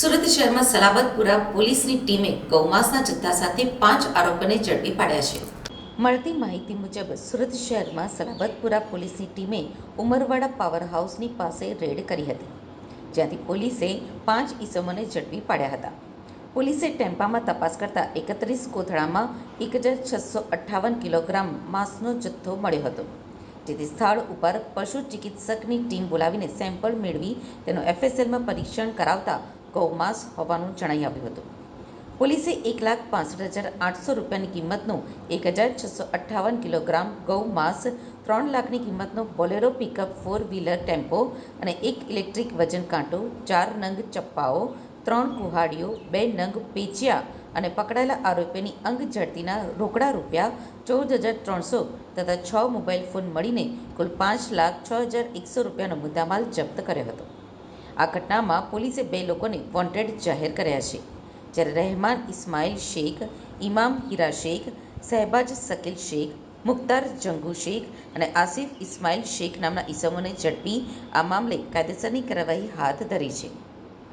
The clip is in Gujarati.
સુરત શહેરમાં સલાબતપુરા પોલીસની ટીમે ગૌમાંસના જથ્થા સાથે પાંચ આરોપીને ઝડપી પાડ્યા છે. મળતી માહિતી મુજબ, સુરત શહેરમાં સલાબતપુરા પોલીસની ટીમે ઉમરવાડા પાવર હાઉસની પાસે રેડ કરી હતી, જ્યાંથી પોલીસે પાંચ ઈસમોને ઝડપી પાડ્યા હતા. પોલીસે ટેમ્પામાં તપાસ કરતા એકત્રીસ કોથળામાં એક હજાર છસો અઠ્ઠાવન કિલોગ્રામ માંસનો જથ્થો મળ્યો હતો. જેથી સ્થળ ઉપર પશુ ચિકિત્સકની ટીમ બોલાવીને સેમ્પલ મેળવી તેનું એફએસએલમાં પરીક્ષણ કરાવતા ગૌમાંસ હોવાનું જણાઈ આવ્યું હતું. પોલીસે એક લાખ પાસઠ હજાર આઠસો રૂપિયાની કિંમતનું એક હજાર છસો અઠ્ઠાવન કિલોગ્રામ ગૌમાંસ, ત્રણ લાખની કિંમતનો Bolero pickup, four wheeler tempo અને એક ઇલેક્ટ્રિક વજન કાંટો, ચાર નંગ ચપ્પાઓ, ત્રણ કુહાડીઓ, બે નંગ પેચિયા અને પકડાયેલા આરોપીની અંગ ઝડતીના રોકડા રૂપિયા ચૌદ હજાર ત્રણસો તથા છ મોબાઈલ ફોન મળીને કુલ પાંચ લાખ છ હજાર એકસો રૂપિયાનો મુદ્દામાલ જપ્ત કર્યો હતો. આ ઘટનામાં પોલીસે બે લોકોને વોન્ટેડ જાહેર કર્યા છે. જ્યારે રહેમાન ઇસ્માઇલ શેખ ઇમામ હીરા શેખ, શહેબાજ શકીલ શેખ, મુખ્તાર જંગુ શેખ અને આસિફ ઇસ્માઇલ શેખ નામના ઈસમોને ઝડપી આ મામલે કાયદેસરની કાર્યવાહી હાથ ધરી છે.